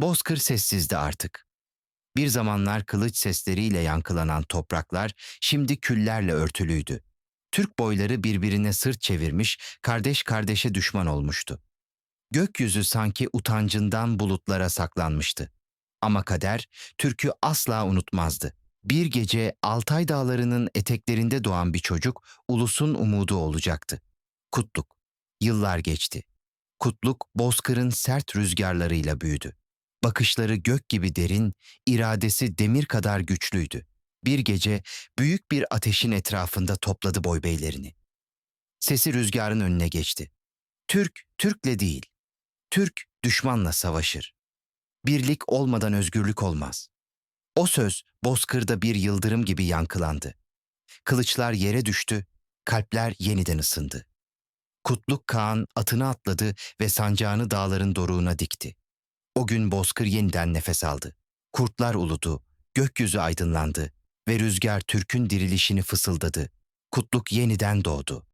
Bozkır sessizdi artık. Bir zamanlar kılıç sesleriyle yankılanan topraklar şimdi küllerle örtülüydü. Türk boyları birbirine sırt çevirmiş, kardeş kardeşe düşman olmuştu. Gökyüzü sanki utancından bulutlara saklanmıştı. Ama kader Türk'ü asla unutmazdı. Bir gece Altay dağlarının eteklerinde doğan bir çocuk ulusun umudu olacaktı. Kutluk. Yıllar geçti. Kutluk bozkırın sert rüzgarlarıyla büyüdü. Bakışları gök gibi derin, iradesi demir kadar güçlüydü. Bir gece büyük bir ateşin etrafında topladı boybeylerini. Sesi rüzgarın önüne geçti. Türk, Türk'le değil. Türk, düşmanla savaşır. Birlik olmadan özgürlük olmaz. O söz bozkırda bir yıldırım gibi yankılandı. Kılıçlar yere düştü, kalpler yeniden ısındı. Kutluk Kağan atını atladı ve sancağını dağların doruğuna dikti. O gün bozkır yeniden nefes aldı. Kurtlar uludu, gökyüzü aydınlandı ve rüzgar Türk'ün dirilişini fısıldadı. Kutluk yeniden doğdu.